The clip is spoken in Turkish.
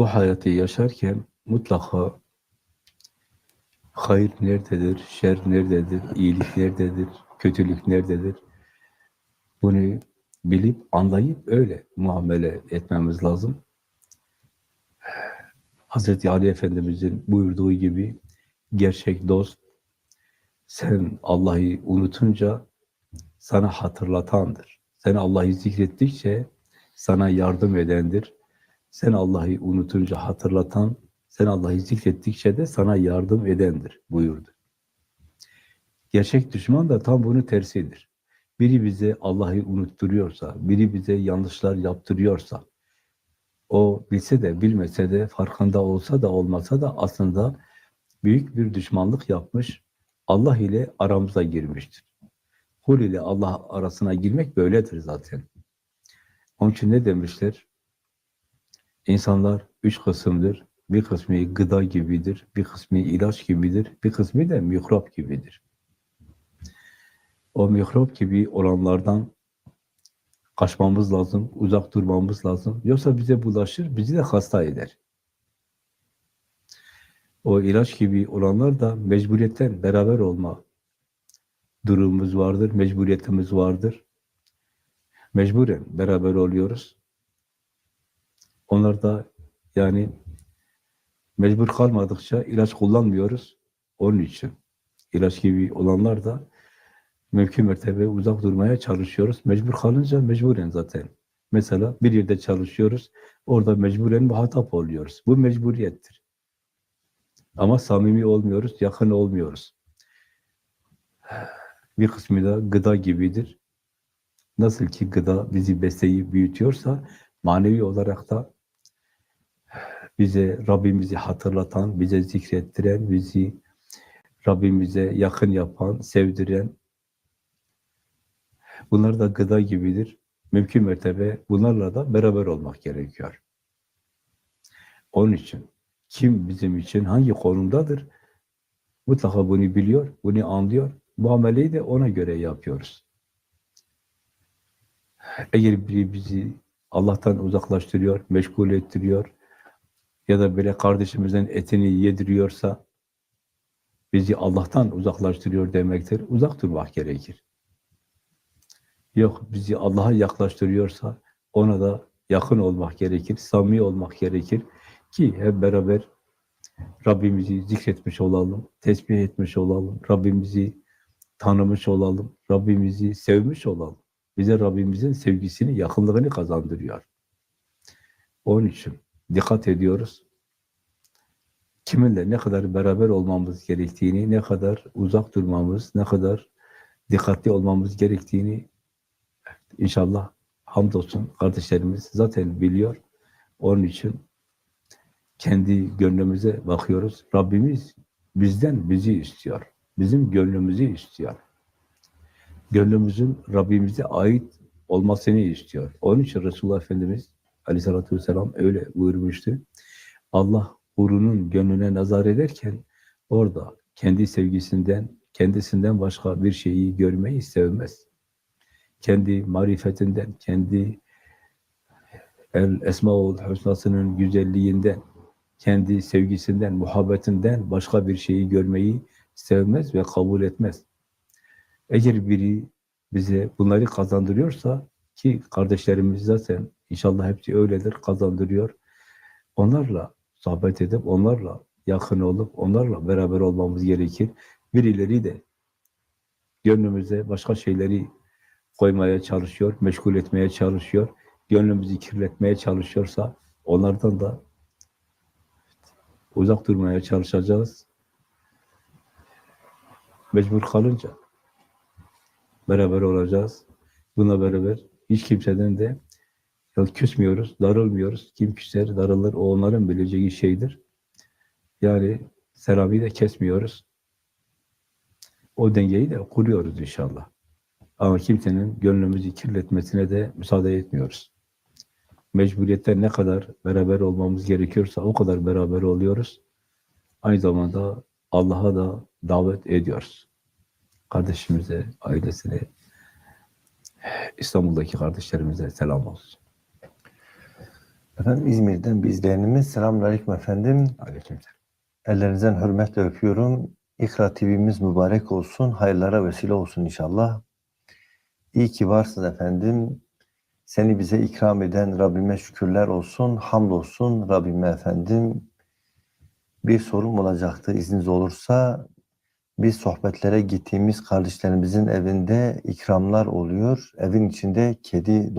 bu hayatı yaşarken mutlaka hayır nerededir, şer nerededir, iyilik nerededir, kötülük nerededir? Bunu bilip, anlayıp öyle muamele etmemiz lazım. Hz. Ali Efendimiz'in buyurduğu gibi gerçek dost, sen Allah'ı unutunca sana hatırlatandır. Sen Allah'ı zikrettikçe sana yardım edendir. Sen Allah'ı unutunca hatırlatan, sen Allah'ı zikrettikçe de sana yardım edendir buyurdu. Gerçek düşman da tam bunun tersidir. Biri bize Allah'ı unutturuyorsa, biri bize yanlışlar yaptırıyorsa, o bilse de bilmese de, farkında olsa da olmasa da aslında büyük bir düşmanlık yapmış, Allah ile aramıza girmiştir. Kul ile Allah arasına girmek böyledir zaten. Onun için ne demişler? İnsanlar üç kısımdır. Bir kısmı gıda gibidir, bir kısmı ilaç gibidir, bir kısmı da mikrop gibidir. O mikrop gibi olanlardan kaçmamız lazım, uzak durmamız lazım. Yoksa bize bulaşır, bizi de hasta eder. O ilaç gibi olanlar da mecburiyetten beraber olma durumumuz vardır, mecburiyetimiz vardır. Mecburen beraber oluyoruz. Onlar da yani mecbur kalmadıkça ilaç kullanmıyoruz. Onun için ilaç gibi olanlar da mümkün mertebe uzak durmaya çalışıyoruz. Mecbur kalınca mecburen zaten. Mesela bir yerde çalışıyoruz, orada mecburen muhatap oluyoruz. Bu mecburiyettir. Ama samimi olmuyoruz, yakın olmuyoruz. Bir kısmı da gıda gibidir. Nasıl ki gıda bizi besleyip büyütüyorsa, manevi olarak da bize Rabbimizi hatırlatan, bize zikrettiren, bizi Rabbimize yakın yapan, sevdiren, bunlar da gıda gibidir. Mümkün mertebe bunlarla da beraber olmak gerekiyor. Onun için kim bizim için hangi konumdadır? Mutlaka bunu biliyor, bunu anlıyor. Muameleyi de ona göre yapıyoruz. Eğer biri bizi Allah'tan uzaklaştırıyor, meşgul ettiriyor ya da böyle kardeşimizin etini yediriyorsa bizi Allah'tan uzaklaştırıyor demektir. Uzak durmak gerekir. Yok, bizi Allah'a yaklaştırıyorsa ona da yakın olmak gerekir, samimi olmak gerekir ki hep beraber Rabbimizi zikretmiş olalım, tesbih etmiş olalım, Rabbimizi tanımış olalım, Rabbimizi sevmiş olalım. Bize Rabbimizin sevgisini, yakınlığını kazandırıyor. Onun için dikkat ediyoruz. Kiminle ne kadar beraber olmamız gerektiğini, ne kadar uzak durmamız, ne kadar dikkatli olmamız gerektiğini inşallah hamdolsun kardeşlerimiz zaten biliyor. Onun için kendi gönlümüze bakıyoruz. Rabbimiz bizden bizi istiyor. Bizim gönlümüzü istiyor. Gönlümüzün Rabbimize ait olmasını istiyor. Onun için Resulullah Efendimiz aleyhissalatü vesselam öyle buyurmuştu. Allah kulunun gönlüne nazar ederken orada kendi sevgisinden, kendisinden başka bir şeyi görmeyi sevmez. Kendi marifetinden, kendi el esmaul husnasının güzelliğinden, kendi sevgisinden, muhabbetinden başka bir şeyi görmeyi sevmez ve kabul etmez. Eğer biri bize bunları kazandırıyorsa ki kardeşlerimiz zaten inşallah hepsi öyledir, kazandırıyor. Onlarla sohbet edip, onlarla yakın olup, onlarla beraber olmamız gerekir. Birileri de gönlümüze başka şeyleri koymaya çalışıyor, meşgul etmeye çalışıyor, gönlümüzü kirletmeye çalışıyorsa onlardan da uzak durmaya çalışacağız. Mecbur kalınca beraber olacağız. Buna beraber hiç kimseden de küsmüyoruz, darılmıyoruz. Kim küser, darılır, o onların bileceği şeydir. Yani selamı da kesmiyoruz. O dengeyi de kuruyoruz inşallah. Ama kimsenin gönlümüzü kirletmesine de müsaade etmiyoruz. Mecburiyette ne kadar beraber olmamız gerekiyorsa o kadar beraber oluyoruz. Aynı zamanda Allah'a da davet ediyoruz. Kardeşimize, ailesine, İstanbul'daki kardeşlerimize selam olsun. Efendim İzmir'den bir izleyenimiz. Selamünaleyküm efendim. Aleykümselam. Ellerinizden hürmetle öpüyorum. İkra TV'miz mübarek olsun. Hayırlara vesile olsun inşallah. İyi ki varsın efendim. Seni bize ikram eden Rabbime şükürler olsun. Hamdolsun Rabbime efendim. Bir sorum olacaktı izniniz olursa. Biz sohbetlere gittiğimiz kardeşlerimizin evinde ikramlar oluyor. Evin içinde kedi